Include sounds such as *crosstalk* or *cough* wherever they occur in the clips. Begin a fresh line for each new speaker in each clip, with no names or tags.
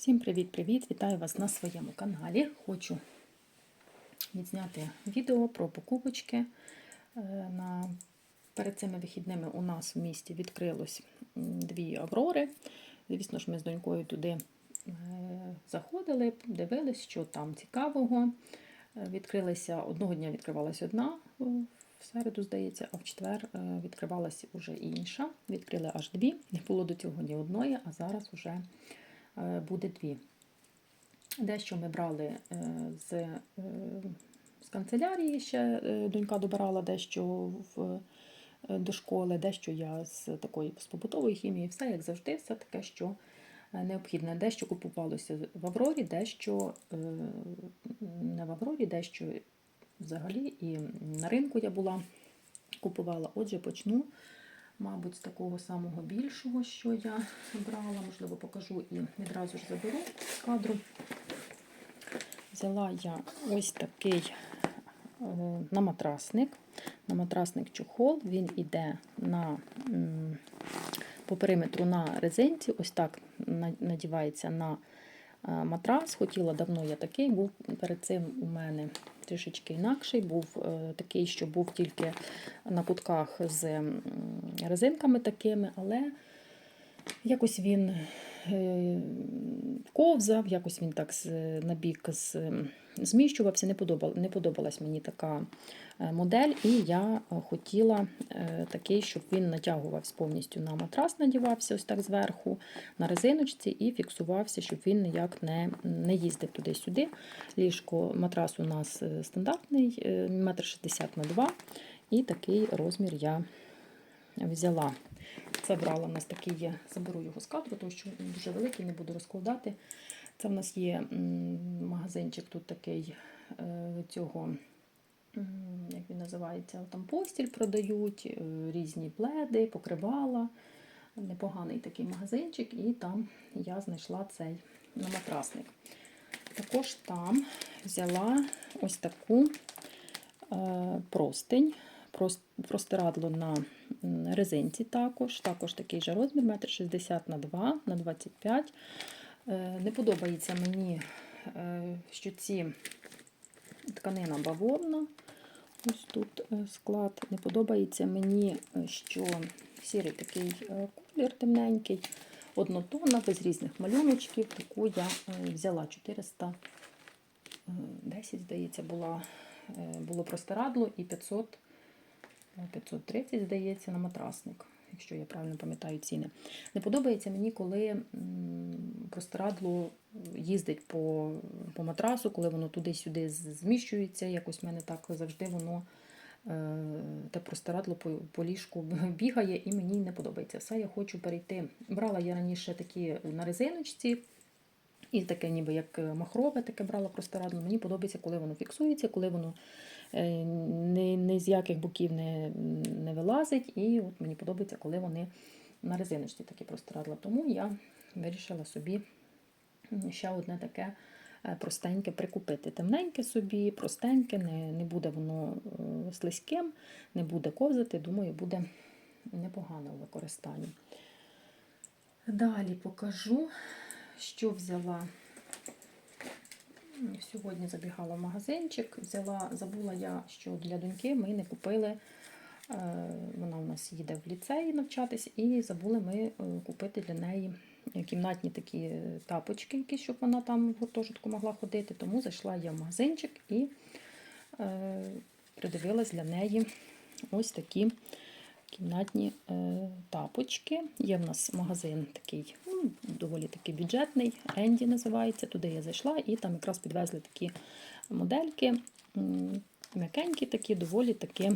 Всім привіт-привіт! Вітаю вас на своєму каналі. Хочу відзняти відео про покупочки. Е. Перед цими вихідними у нас в місті відкрилось дві аврори. Звісно ж, ми з донькою туди е, заходили, дивились, що там цікавого. Е, Відкрилися одного дня відкривалася одна в середу, здається, а в четвер відкривалася вже інша. Відкрили аж дві. Не було до цього ні одної, а зараз вже буде дві. Дещо ми брали е, з, е, з канцелярії, ще е, донька добирала дещо в, е, до школи, дещо я з такої з побутової хімії, все як завжди, все таке, що е, необхідне. Дещо купувалося в Аврорі, дещо е, не в Аврорі, дещо взагалі і на ринку я була, купувала. Отже, почну, мабуть, з такого самого більшого, що я брала, можливо, покажу і відразу ж заберу з кадру. Взяла я ось такий е, на матрасник. На матрасник чохол, він іде на, по периметру на резинці, ось так надівається на е, матрас. Хотіла давно я такий, був перед цим у мене трішечки інакший, був е, такий, що був тільки на кутках з резинками такими, але якось він е, ковзав, якось він так з- на бік з- зміщувався. Не, подобала, не подобалась мені така е, модель, і я е, хотіла е, такий, щоб він натягувався повністю на матрас, надівався ось так зверху, на резиночці і фіксувався, щоб він ніяк не, не їздив туди-сюди. Ліжко, матрас у нас стандартний, е, 1,60 на 2 і такий розмір я взяла. Це брала у нас такий є, заберу його з кадру, тому що він дуже великий, не буду розкладати. Це в нас є магазинчик тут такий е, цього, як він називається, там постіль продають, е, різні пледи, покривала. Непоганий такий магазинчик, і там я знайшла цей матрасник. Також там взяла ось таку е, простинь, прос- простирадло на резинці також. Також такий же розмір, 1,60 м на 2 на 25 Е, Не подобається мені, е, що ці тканина бавовна. Ось тут е, склад. Не подобається мені, е, що сірий такий е, колір темненький, однотонна, без різних малюночків. Таку я е, взяла 410, здається, була, е, було простирадло і 500, е, 530, здається, на матрасник, якщо я правильно пам'ятаю ціни. Не подобається мені, коли простирадло їздить по, по матрасу, коли воно туди-сюди зміщується. Якось в мене так завжди воно е, те простирадло по, по ліжку бігає і мені не подобається. Все, я хочу перейти. Брала я раніше такі на резиночці. І таке, ніби як махрове, таке брала простирадло. Мені подобається, коли воно фіксується, коли воно е, ні, ні з яких боків не, не вилазить. І от мені подобається, коли вони на резиночці такі простирадла. Тому я вирішила собі ще одне таке е, простеньке прикупити. Темненьке собі, простеньке, не, не буде воно е, слизьким, не буде ковзати. Думаю, буде непогано у використанні. Далі покажу, що взяла. Сьогодні забігала в магазинчик, взяла, забула я, що для доньки ми не купили. е, Вона у нас їде в ліцеї навчатись, і забули ми е, купити для неї кімнатні такі е, тапочки, які, щоб вона там в гуртожитку могла ходити. Тому зайшла я в магазинчик і придивилась для неї ось такі кімнатні е, тапочки. Є в нас магазин такий, ну, доволі такий бюджетний, Енді називається. Туди я зайшла і там якраз підвезли такі модельки, м'якенькі такі, доволі такі,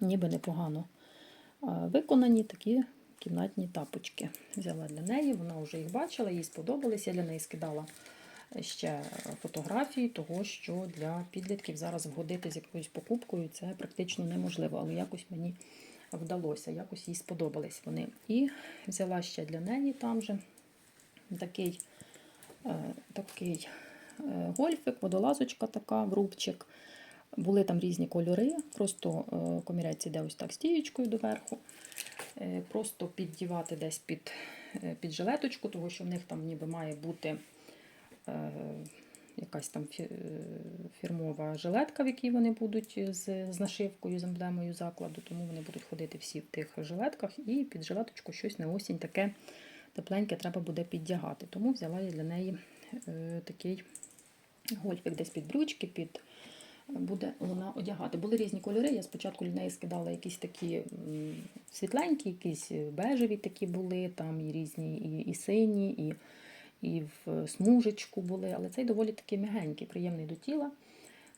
ніби непогано е, виконані такі кімнатні тапочки. Взяла для неї, вона вже їх бачила, їй сподобались. Я для неї скидала ще фотографії того, що для підлітків зараз вгодити з якоюсь покупкою це практично неможливо, але якось мені вдалося, якось їй сподобались вони. І взяла ще для неї там же такий, е, такий е, гольфик, водолазочка така, врубчик. Були там різні кольори, просто е, комірець іде ось так стієчкою доверху. Просто піддівати десь під під жилеточку, тому що в них там ніби має бути якась там е, фірмова жилетка, в якій вони будуть з, з нашивкою, з емблемою закладу, тому вони будуть ходити всі в тих жилетках, і під жилеточку щось на осінь таке тепленьке треба буде піддягати. Тому взяла я для неї е, такий гольфік десь під брючки, під буде вона одягати. Були різні кольори. Я спочатку для неї скидала якісь такі світленькі, якісь бежеві такі були, там і різні, і, і сині, і, і в смужечку були, але цей доволі такий м'ягенький, приємний до тіла.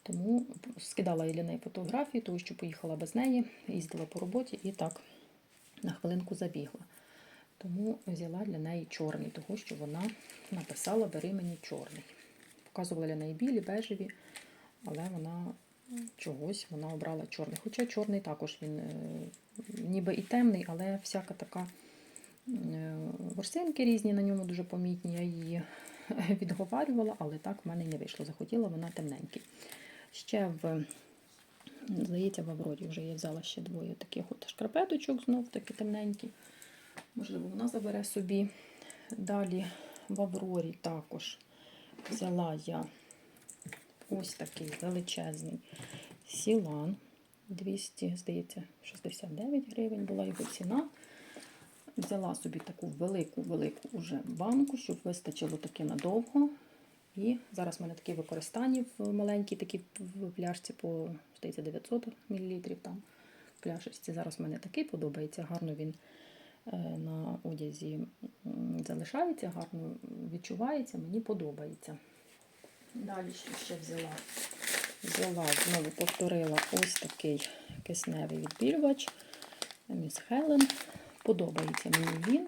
Тому скидала я для неї фотографії, тому що поїхала без неї, їздила по роботі і так на хвилинку забігла. Тому взяла для неї чорний, того що вона написала Бери мені чорний. Показувала для неї білі, бежеві, але вона чогось вона обрала чорний. Хоча чорний також він е, ніби і темний, але всяка така е, ворсинки різні на ньому дуже помітні. Я її *laughs* відговарювала, але так в мене не вийшло. Захотіла вона темненький. Ще в, здається, в Авроді вже я взяла ще двоє таких от шкарпеточок, знов таки темненькі. Можливо, вона забере собі. Далі в Аврорі також взяла я ось такий величезний сілан. 200, здається, 69 гривень була його ціна. Взяла собі таку велику-велику уже банку, щоб вистачило таки надовго. І зараз в мене такі використання в маленькій такій в пляшці по здається, 900 мл там в пляшечці. Зараз в мене такий подобається. Гарно він е, на одязі залишається, гарно відчувається, мені подобається. Далі ще взяла? Взяла, знову повторила ось такий кисневий відбілювач. Міс Хелен. Подобається мені він.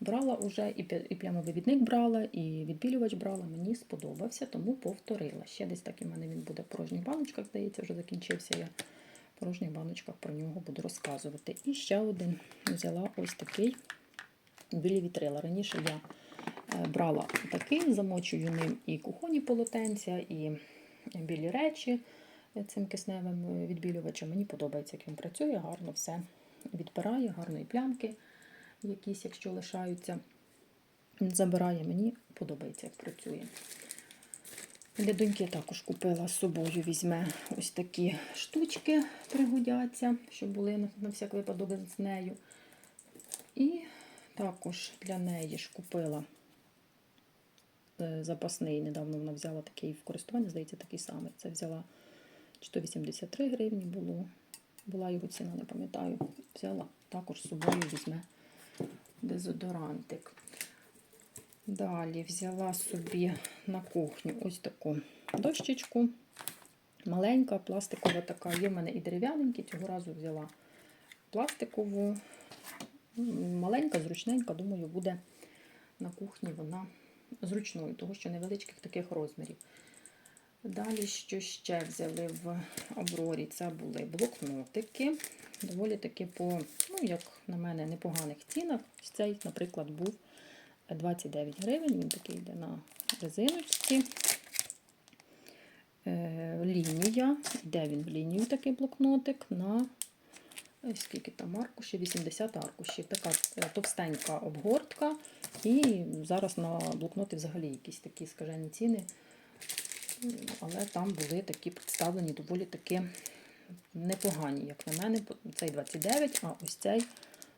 Брала вже і і плямовий брала, і відбілювач брала. Мені сподобався, тому повторила. Ще десь так в мене він буде в порожніх баночках, здається, вже закінчився. Я в порожніх баночках про нього буду розказувати. І ще один взяла ось такий білі вітрила. Раніше я е, брала такий, замочую ним і кухонні полотенця, і білі речі е, цим кисневим е, відбілювачем. Мені подобається, як він працює, гарно все відпирає, гарно і плямки якісь, якщо лишаються, забирає. Мені подобається, як працює. Для доньки також купила з собою, візьме ось такі штучки, пригодяться, щоб були на, на всяк випадок з нею. І також для неї ж купила е, запасний. Недавно вона взяла такий в користування, здається, такий самий. Це взяла 183 гривні було. Була його ціна, не пам'ятаю. Взяла також з собою візьме дезодорантик. Далі взяла собі на кухню ось таку дощечку. Маленька, пластикова така. Є в мене і дерев'яненькі, цього разу взяла пластикову. Маленька, зручненька, думаю, буде на кухні вона зручною, тому що невеличких таких розмірів. Далі, що ще взяли в Аврорі, це були блокнотики. Доволі таки по, ну, як на мене, непоганих цінах. Цей, наприклад, був 29 гривень. Він такий йде на резиночці. Е, лінія. Йде він в лінію такий блокнотик на е, скільки там аркушів? 80 аркушів. Така е, товстенька обгортка. І зараз на блокноти взагалі якісь такі скажені ціни. Але там були такі представлені доволі таки непогані, як на мене. Цей 29, а ось цей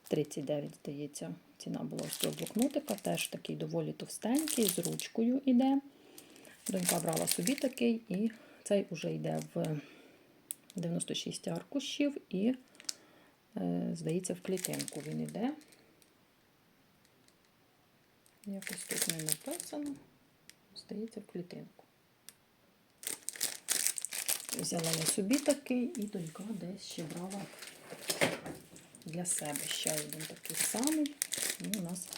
39, здається. Ціна була ось цього блокнотика. Теж такий доволі товстенький, з ручкою йде. Донька брала собі такий, і цей уже йде в 96 аркушів і, е, здається, в клітинку він йде. Якось тут не написано. Здається, в клітинку. Взяла я собі такий, і донька десь ще брала для себе ще один такий самий. І у нас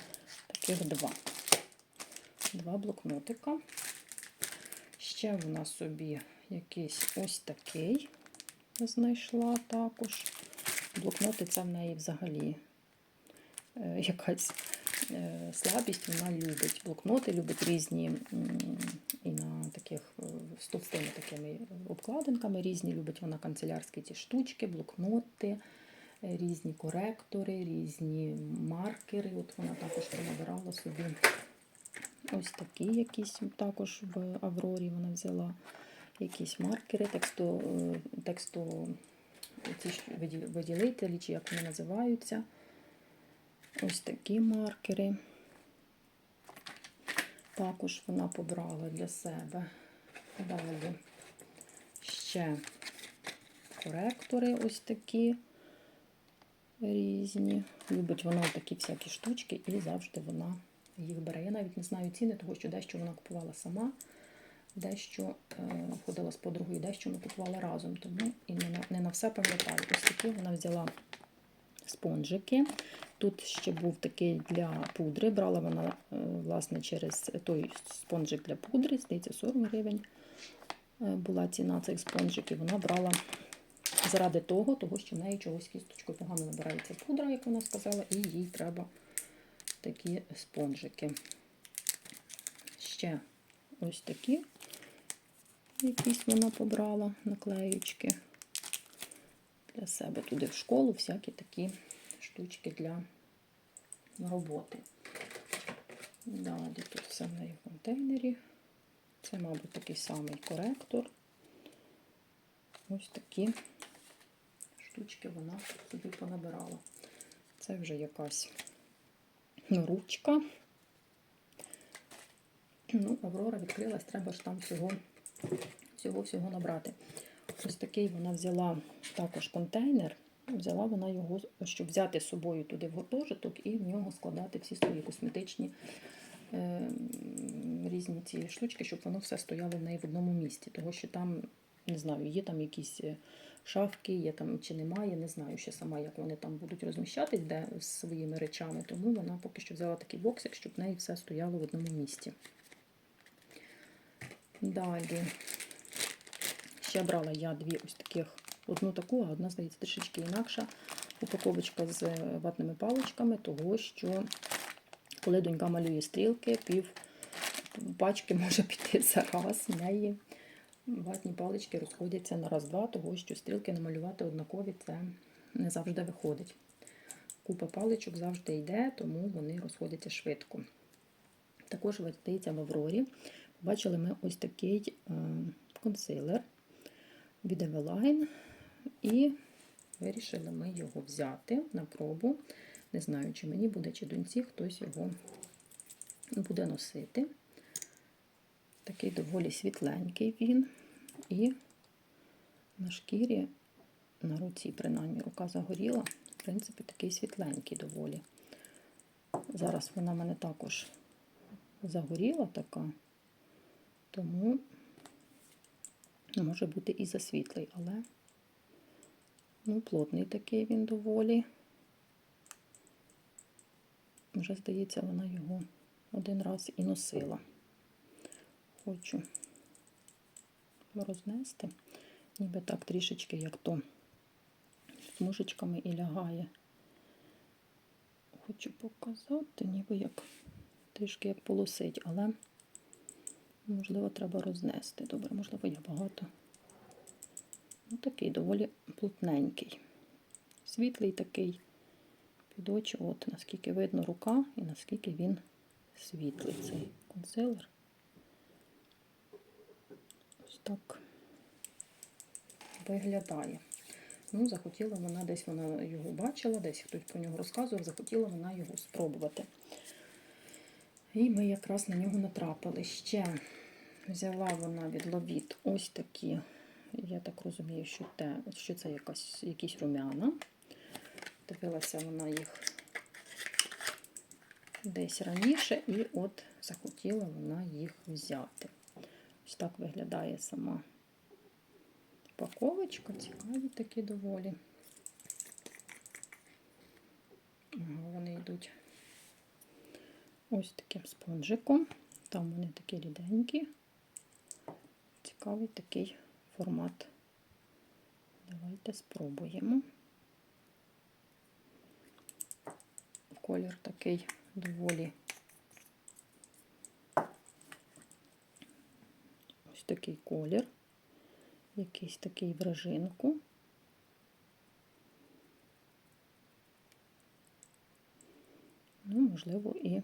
таких два. Два блокнотика. Ще вона собі якийсь ось такий знайшла також. Блокноти це в неї взагалі е, якась е, слабість. Вона любить блокноти, любить різні і на таких е, з товстими такими обкладинками різні. Любить вона канцелярські ті штучки, блокноти, різні коректори, різні маркери. От вона також понабирала собі ось такі якісь також в Аврорі вона взяла якісь маркери, тексту, е, тексту ці виділителі, чи як вони називаються. Ось такі маркери. Також вона побрала для себе. Далі ще коректори ось такі різні. Любить вона такі всякі штучки і завжди вона їх бере. Я навіть не знаю ціни, тому що дещо вона купувала сама, дещо е, ходила з подругою, дещо ми купувала разом. Тому і не на, не на все пам'ятаю. Ось такі вона взяла спонжики. Тут ще був такий для пудри. Брала вона е, власне через той спонжик для пудри, здається, 40 гривень е, була ціна цих спонжиків. Вона брала заради того, того, що в неї чогось кісточкою погано набирається пудра, як вона сказала, і їй треба такі спонжики. Ще ось такі якісь вона побрала наклеючки для себе туди в школу, всякі такі штучки для роботи. Далі тут все в неї в контейнері. Це, мабуть, такий самий коректор. Ось такі штучки вона собі понабирала. Це вже якась ручка. Ну, Аврора відкрилась, треба ж там всього всього набрати. Ось такий вона взяла також контейнер. Взяла вона його, щоб взяти з собою туди в гуртожиток і в нього складати всі свої косметичні е, різні ці штучки, щоб воно все стояло в неї в одному місці. Тому що там, не знаю, є там якісь е, шафки, є там чи немає, не знаю ще сама, як вони там будуть розміщатись, де з своїми речами. Тому вона поки що взяла такий боксик, щоб в неї все стояло в одному місці. Далі. Ще брала я дві ось таких, одну таку, а одна, здається, трішечки інакша. Упаковочка з ватними паличками, того що коли донька малює стрілки, пів пачки може піти *laughs* за раз. В неї ватні палички розходяться на раз-два, того що стрілки намалювати однакові це не завжди виходить. Купа паличок завжди йде, тому вони розходяться швидко. Також здається, в Аврорі побачили ми ось такий е, консилер від Eveline. І вирішили ми його взяти на пробу. Не знаю, чи мені буде, чи доньці хтось його буде носити. Такий доволі світленький він. І на шкірі, на руці, принаймні, рука загоріла. В принципі, такий світленький доволі. Зараз вона в мене також загоріла така, тому може бути і засвітлий, але ну, плотний такий він доволі. Вже, здається, вона його один раз і носила. Хочу рознести, ніби так трішечки, як то смужечками і лягає. Хочу показати, ніби як трішки як полосить, але можливо треба рознести. Добре, можливо, я багато. Ну, такий доволі плотненький. Світлий такий під очі, от наскільки видно рука і наскільки він світлий цей консилер. Ось так виглядає. Ну, захотіла вона, десь вона його бачила, десь хтось про нього розказував, захотіла вона його спробувати. І ми якраз на нього натрапили. Ще взяла вона від Ловіт ось такі, я так розумію, що, те, що це якась, якісь румяна. Дивилася вона їх десь раніше, і от захотіла вона їх взяти. Ось так виглядає сама упаковочка, цікаві такі доволі. Вони йдуть ось таким спонжиком. Там вони такі ріденькі. Цікавий такий формат. Давайте спробуємо. Колір такий доволі ось такий колір, якийсь такий вражинку. Ну, можливо, і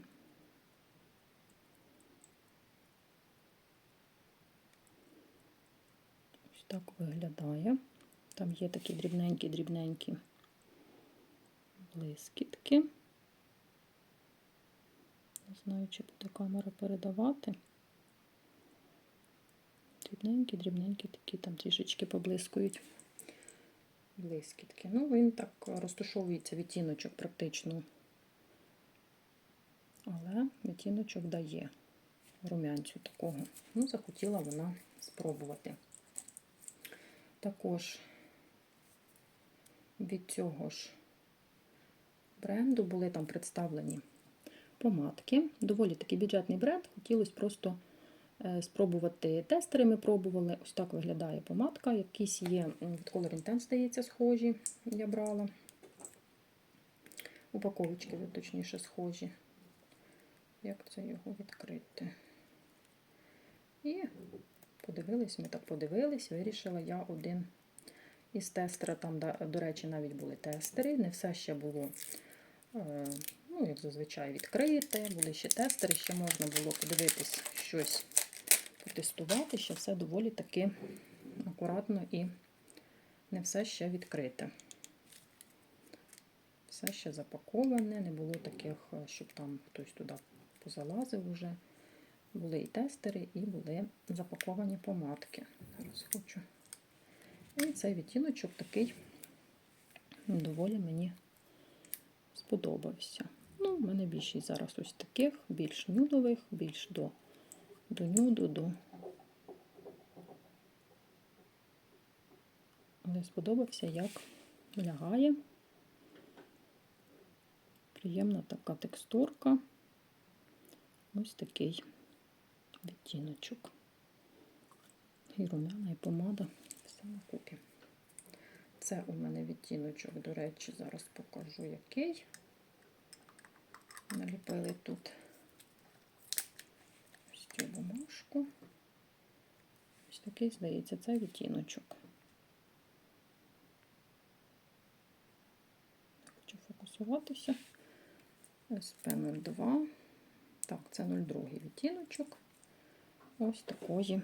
так виглядає. Там є такі дрібненькі-дрібненькі блискітки. Не знаю, чи буде камера передавати. Дрібненькі, дрібненькі такі там трішечки поблискують блискітки. Ну, він так розташовується відтіночок практично. Але відтіночок дає румянцю такого. Ну, захотіла вона спробувати. Також від цього ж бренду були там представлені помадки. Доволі такий бюджетний бренд. Хотілося просто е, спробувати тестери. Ми пробували. Ось так виглядає помадка. Якісь є від Color Intense, здається, схожі. Я брала. Упаковочки, точніше, схожі. Як це його відкрити? І подивились, ми так подивились, вирішила я один із тестера. Там, до речі, навіть були тестери. Не все ще було, е, ну, як зазвичай, відкрите. Були ще тестери, ще можна було подивитись щось потестувати. Ще все доволі таки акуратно і не все ще відкрите. Все ще запаковане, не було таких, е, щоб там хтось туди позалазив уже. Були і тестери, і були запаковані помадки. Зараз хочу. І цей відтіночок такий доволі мені сподобався. Ну, в мене більшість зараз ось таких, більш нюдових, більш до, до нюду, до. Але сподобався, як лягає. Приємна така текстурка. Ось такий відтіночок. І румяна, і помада. Все на купі. Це у мене відтіночок, до речі, зараз покажу який. Наліпили тут ось цю бумажку. Ось такий, здається, це відтіночок. Хочу фокусуватися. СП02. Так, це 02 відтіночок. Ось такої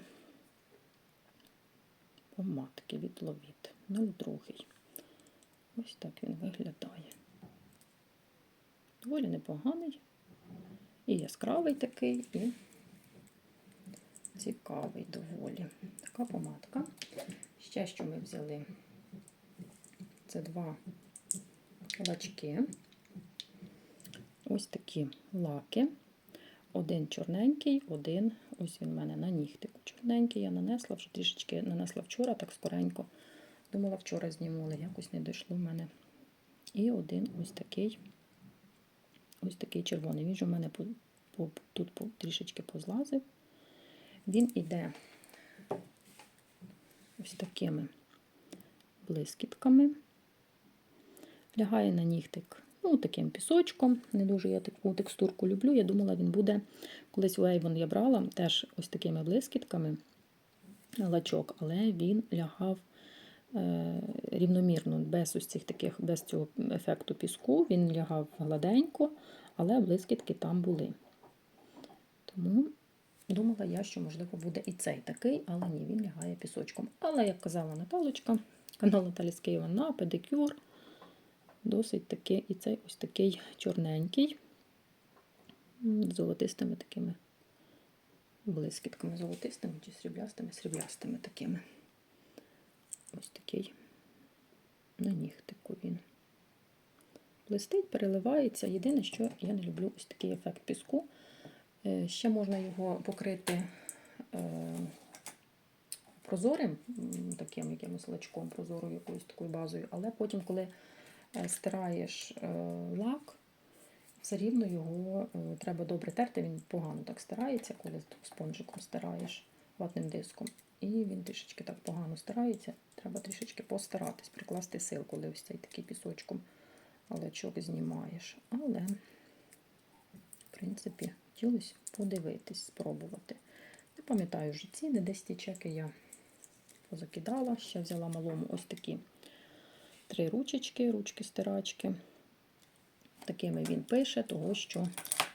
помадки від Ловіт. 02. Ось так він виглядає. Доволі непоганий. І яскравий такий, і цікавий доволі. Така помадка. Ще що ми взяли? Це два лачки. Ось такі лаки. Один чорненький, один, ось він в мене на нігтику. Чорненький я нанесла, вже трішечки нанесла вчора, так скоренько. Думала, вчора зніму, але якось не дійшло в мене. І один ось такий, ось такий червоний. Він же в мене по, по, тут по, трішечки позлазив. Він іде ось такими блискітками. Лягає на нігтик ну, таким пісочком. Не дуже я таку текстурку люблю. Я думала, він буде колись у Avon я брала теж ось такими блискітками лачок, але він лягав е, рівномірно, без ось цих таких, без цього ефекту піску. Він лягав гладенько, але блискітки там були. Тому думала я, що, можливо, буде і цей такий, але ні, він лягає пісочком. Але, як казала Наталочка, канал Наталі з Києва на педикюр. Досить такий, і цей ось такий чорненький, золотистими такими блискітками, золотистими чи сріблястими, сріблястими такими. Ось такий на нігтику він. Блистить, переливається. Єдине, що я не люблю ось такий ефект піску. Е, Ще можна його покрити е, прозорим, таким якимось лачком, прозорою якоюсь такою базою, але потім, коли е, стираєш лак, все рівно його е, треба добре терти, він погано так стирається, коли спонжиком стираєш ватним диском. І він трішечки так погано стирається. Треба трішечки постаратись, прикласти сил, коли ось цей такий пісочком лачок знімаєш. Але, в принципі, хотілося подивитись, спробувати. Не пам'ятаю вже ціни, десь ті чеки я позакидала. Ще взяла малому ось такі три ручечки, ручки-стирачки. Такими він пише, того що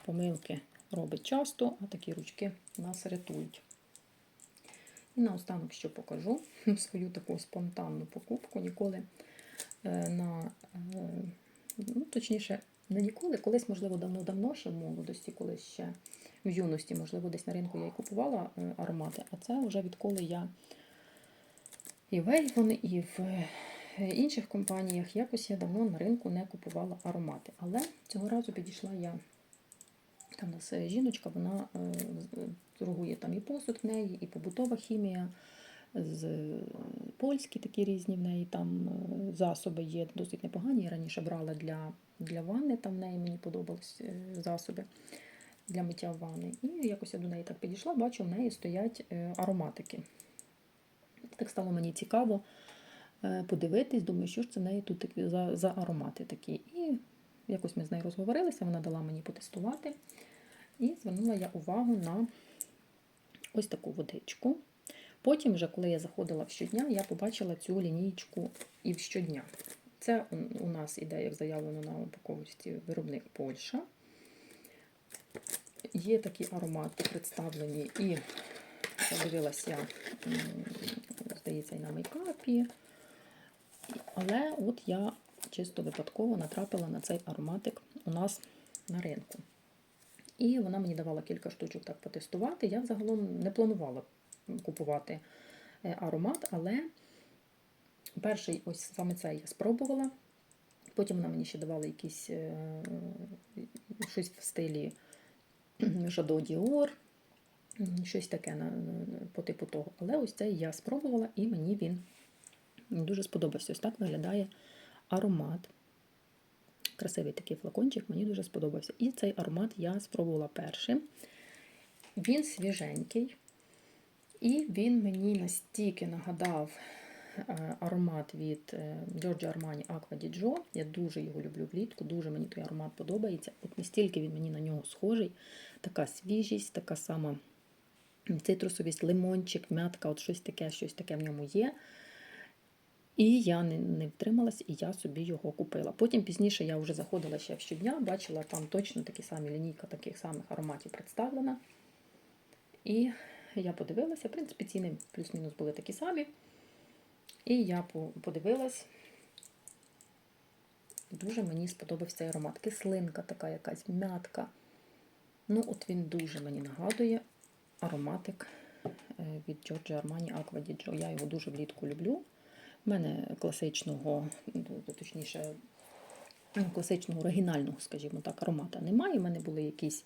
помилки робить часто, а такі ручки нас рятують. І наостанок, що покажу *laughs* свою таку спонтанну покупку. Ніколи е, на, е, ну, точніше, не ніколи, колись, можливо, давно-давно ще в молодості, колись ще в юності, можливо, десь на ринку я і купувала е, аромати, а це вже відколи я і в Avon, і в інших компаніях якось я давно на ринку не купувала аромати. Але цього разу підійшла я. Там у нас е, жіночка, вона е, торгує там і посуд в неї, і побутова хімія, з е, польські такі різні в неї там е, засоби є досить непогані. Я раніше брала для, для ванни, там в неї мені подобались е, засоби для миття ванни. І якось я до неї так підійшла, бачу, в неї стоять е, ароматики. Так стало мені цікаво е, подивитись, думаю, що ж це в неї тут за, за аромати такі. І якось ми з нею розговорилися, вона дала мені потестувати. І звернула я увагу на ось таку водичку. Потім, вже, коли я заходила в щодня, я побачила цю лінійку і в щодня. Це у нас іде, як заявлено на упаковці, виробник Польща. Є такі аромати представлені і подивилася здається, і на мейкапі. Але от я чисто випадково натрапила на цей ароматик у нас на ринку. І вона мені давала кілька штучок так потестувати. Я загалом не планувала купувати е, аромат, але перший ось саме цей я спробувала. Потім вона мені ще давала якісь е, щось в стилі Жадо Діор, щось таке по типу того. Але ось цей я спробувала і мені він дуже сподобався. Ось так виглядає аромат. Красивий такий флакончик, мені дуже сподобався. І цей аромат я спробувала першим. Він свіженький, і він мені настільки нагадав е, аромат від е, Giorgio Armani Acqua di Gio. Я дуже його люблю влітку, дуже мені той аромат подобається. От настільки він мені на нього схожий. Така свіжість, така сама цитрусовість, лимончик, м'ятка, от щось таке, щось таке в ньому є. І я не, не втрималась, і я собі його купила. Потім пізніше я вже заходила ще в щодня, бачила там точно такі самі лінійка таких самих ароматів представлена. І я подивилася, в принципі, ціни плюс-мінус були такі самі. І я по- подивилась. Дуже мені сподобався цей аромат. Кислинка така якась, м'ятка. Ну, от він дуже мені нагадує ароматик е, від Giorgio Armani Acqua di. Я його дуже влітку люблю. У мене класичного, ну, точніше, класичного оригінального, скажімо так, аромата немає. У мене були якісь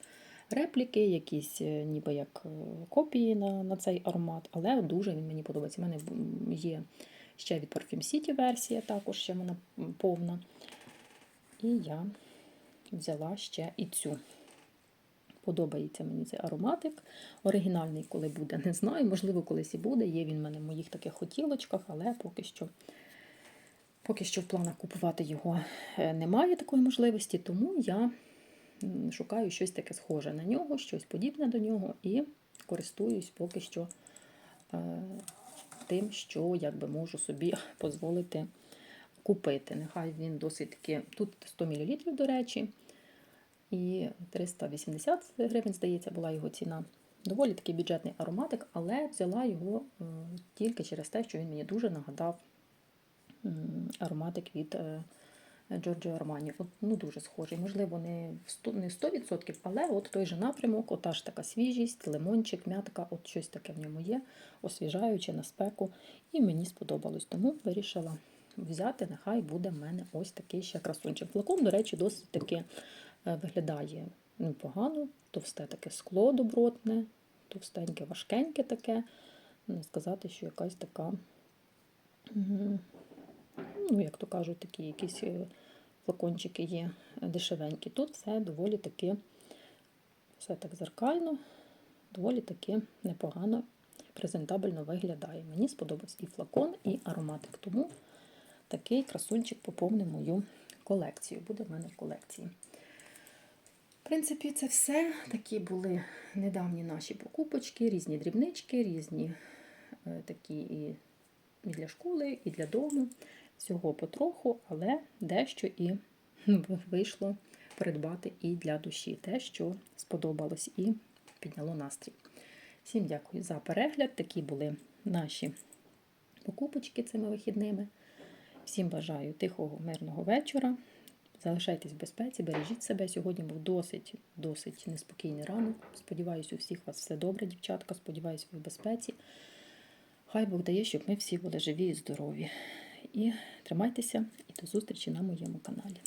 репліки, якісь е, ніби як е, копії на, на цей аромат, але дуже він мені подобається. У мене є ще від Parfum City версія, також ще вона повна. І я взяла ще і цю. Подобається мені цей ароматик. Оригінальний, коли буде, не знаю. Можливо, колись і буде. Є він в мене в моїх таких хотілочках, але поки що, поки що в планах купувати його е, немає такої можливості, тому я шукаю щось таке схоже на нього, щось подібне до нього, і користуюсь поки що е, тим, що якби можу собі *laughs* дозволити купити. Нехай він досить таки. Тут 100 мл, до речі, і 380 гривень, здається, була його ціна. Доволі такий бюджетний ароматик, але взяла його е, тільки через те, що він мені дуже нагадав ароматик від е, Giorgio Armani. От, ну, дуже схожий. Можливо, не в 100, не 100%, але от той же напрямок, ота ж така свіжість, лимончик, м'ятка, от щось таке в ньому є, освіжаюче на спеку. І мені сподобалось. Тому вирішила взяти, нехай буде в мене ось такий ще красунчик. Флакон, до речі, досить таки е, виглядає непогано, товсте таке скло добротне, товстеньке, важкеньке таке. Не сказати, що якась така, ну, як то кажуть, такі якісь е, флакончики є дешевенькі. Тут все доволі таки, все так зеркально, доволі таки непогано, презентабельно виглядає. Мені сподобався і флакон, і ароматик. Тому такий красунчик поповнив мою колекцію. Буде в мене в колекції. В принципі, це все. Такі були недавні наші покупочки, різні дрібнички, різні е, такі і, і для школи, і для дому. Всього потроху, але дещо і *laughs* вийшло придбати і для душі те, що сподобалось і підняло настрій. Всім дякую за перегляд. Такі були наші покупочки цими вихідними. Всім бажаю тихого, мирного вечора. Залишайтесь в безпеці, бережіть себе. Сьогодні був досить, досить неспокійний ранок. Сподіваюсь, у всіх вас все добре, дівчатка. Сподіваюсь, ви в безпеці. Хай Бог дає, щоб ми всі були живі і здорові. І тримайтеся і до зустрічі на моєму каналі.